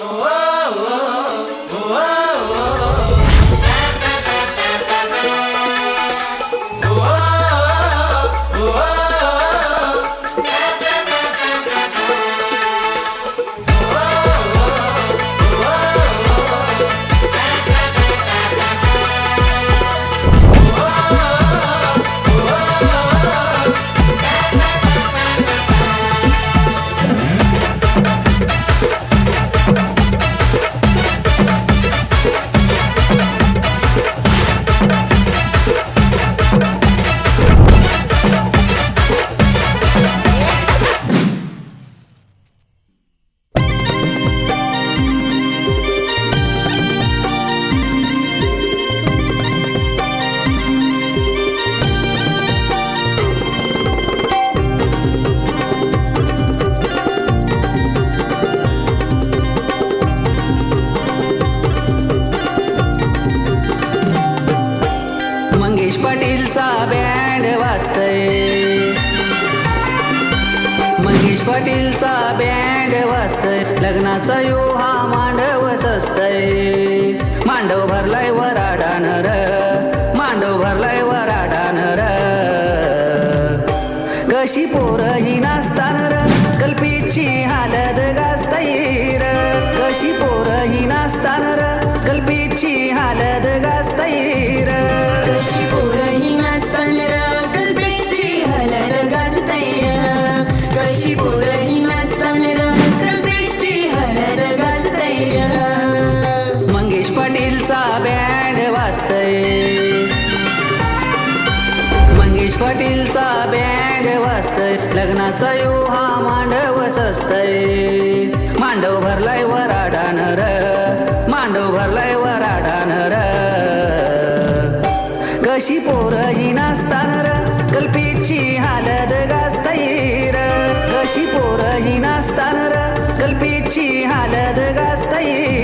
मंगेश वाजतय मंगेश पाटीलचा बँड वाजतय. लग्नाचा यो हा मांडवच असतय मांडव भरलाय वराडानर मांडव भरलाय वराडानर कशी पोरं ही र? कल्पीची हालत गाजताईर कशी पोरं ही नाचतानर कल्पीची हालत गाजताईर कशी पोरही ही वाजतय मंगेश पाटीलचा बँड वाजतय. लग्नाचा यो हा मांडवच सजतय. मांडव भरलाय वराडानर मांडव भरलाय वराडानर कशी पोरं ही नाचतानर कल्पीची हालत गाजतईर कशी पोरं ही नाचतानर कल्पीची हालत गाजतय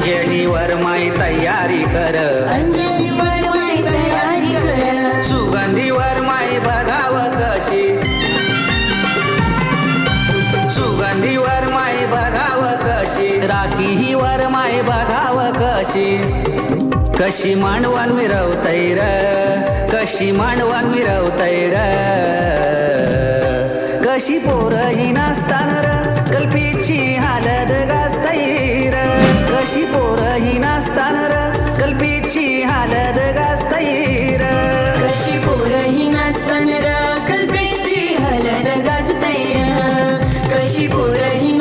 अंजनी वर्माई तयारी कर. अंजनी वर्मय तयारी कर. सुगंधी वर्माई बघाव कशी. सुगंधी वर्माई बघाव कशी. राखी ही वर्माई बघाव कशी. कशी मांडवण मिरवतैर कशी मांडवण मिरवतैर कशी पोरही नाचतान र कल्पीची हालत गाजतैर कशी पोरही नाचतान र कल्पीची हालत गाजतैर कशी पोरही नाचताना कल्पेशची हलद गाजतैर कशी पोरही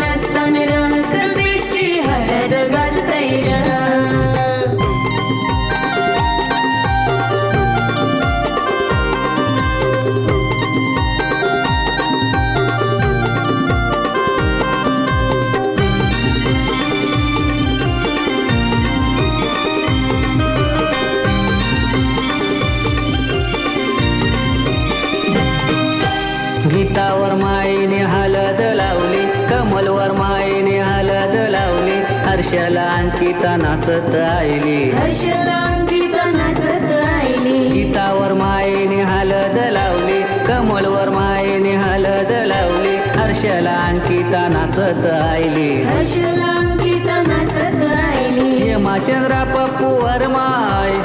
गीतावर माईने हलद लावली कमलवर माईने हलद लावली हर्षला अंकिता नाचत आईली हर्षला अंकिता नाचत आईली गीतावर माईने हलद लावली कमलवर माईने हलद लावली हर्षला अंकिता नाचत आईली हर्षला अंकिता नाचत आईली हेमाचंद्रा पप्पूवर माय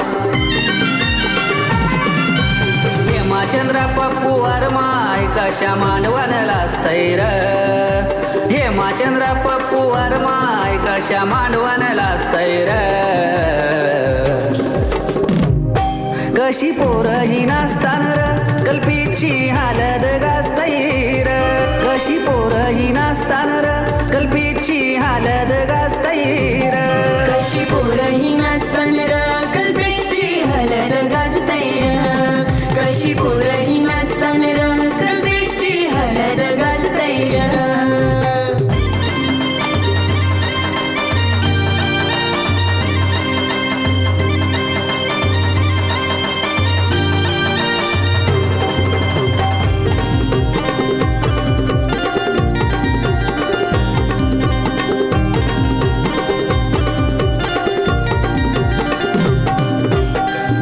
हेमाचंद्रा पप्पूवर माय कशा मांडवण लाजतैर हेमाचंद्रा पप्पूवर माय कशा मांडवण स्थैर कशी पोर ही नास्तान र कल्पीची हालत गास्तैर कशी पोर ही नास्तान र कल्पीची हालत गास्तैर कशी पोरही नास्तान र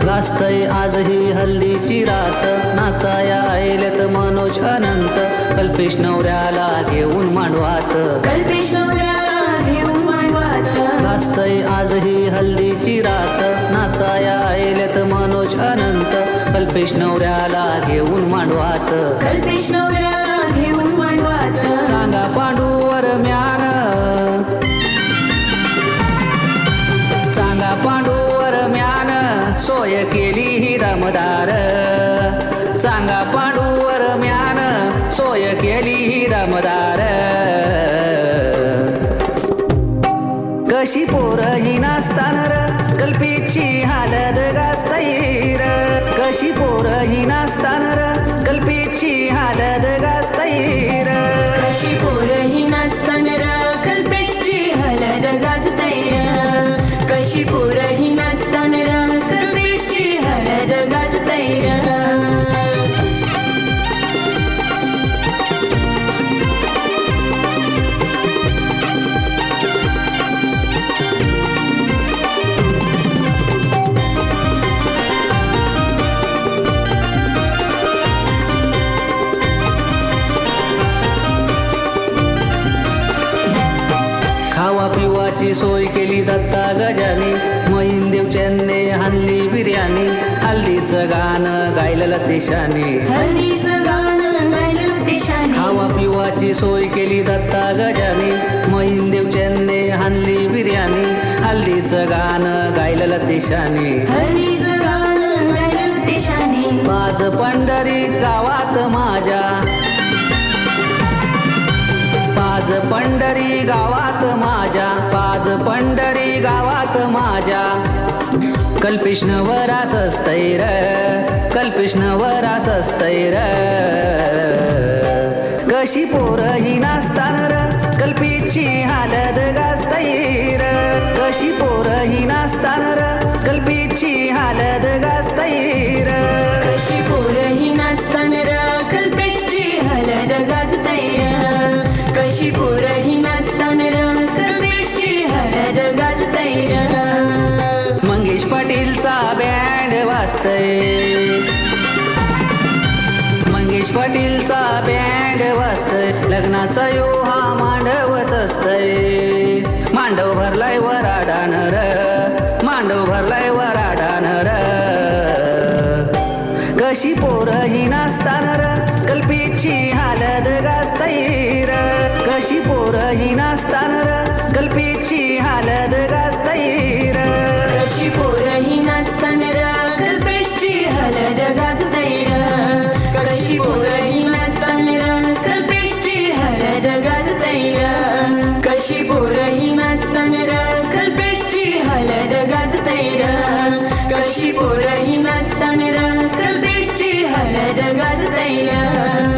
गाजतय आजही हल्लीची रात. नाचाया आयलेत मनोज अनंत. कल्पेश नवऱ्याला घेऊन मांडवात. कल्पेश नवऱ्याला घेऊन मांडवात. गाजतय आजही हल्लीची रात. नाचाया आयलेत मनोज अनंत. कल्पेश नवऱ्याला घेऊन मांडवात. कल्पेश नवऱ्याला घेऊन मांडवात. चांगा पांडूवर म्यान सोय केली ही दमदार. चांगा पांडूवर म्यान सोय केली ही दमदार. कशी पोर ही नाचतान र कल्पीची हालत गाजतैर कशी पोर ही नाचतान र कल्पीची हालत गाजतैर कशी पोरही नाचतान र कल्पेशची हालत गाजतैर कशी पोरही नाचतान र खावा पिवाची सोय केली दत्ता गजाने. महिंदेव चेन्ने हानली बिर्याणी. हल्दीचं गाणं गायलं लतेशाने हल्दीचं गाणं गायलं देशाने खावा पिवाची सोय केली दत्ता गजाने. महिंदेव चेन्ने हानली बिर्याणी. हल्दीचं गाणं गायलं लतेशाने हल्दीचं गाणं गायलं देशाने पाच पंढरी गावात माझ्या. पाच पंढरी गावात माझ्या पाच पंढरी गावात माझ्या. कल्पिष्ण वरास असतैर कल्पिष्ण वरास असतैर कशी पोर ही नाचतान र कल्पीची हालत गाजतैर कशी पोर ही नाचतान र कल्पीची हालत गाजतैर कशी पोरही नाचतान र कल्पेशची हलद गाजतैर मंगेश पाटीलचा बँड वाजतय. मंगेश पाटीलचा बँड वाजतय. लग्नाचा यो हा मांडव सजतय. मांडव भरलाय वराडानर मांडव भरलाय वराडानर कशी पोरं नाचताना नाचतान र पोरं ही नाचतान र कल्पीची हालत गाजतैर कशी पोरही नाचतान र कल्पेशची हलद गाजतैर कशी पोरही नाचतान र कल्पेशची हलद गाजतैर कशी पोरही नाचतान र कल्पेशची हलद गाजतैर कशी पोरही नाचतान र कल्पेशची हलद गाजतैर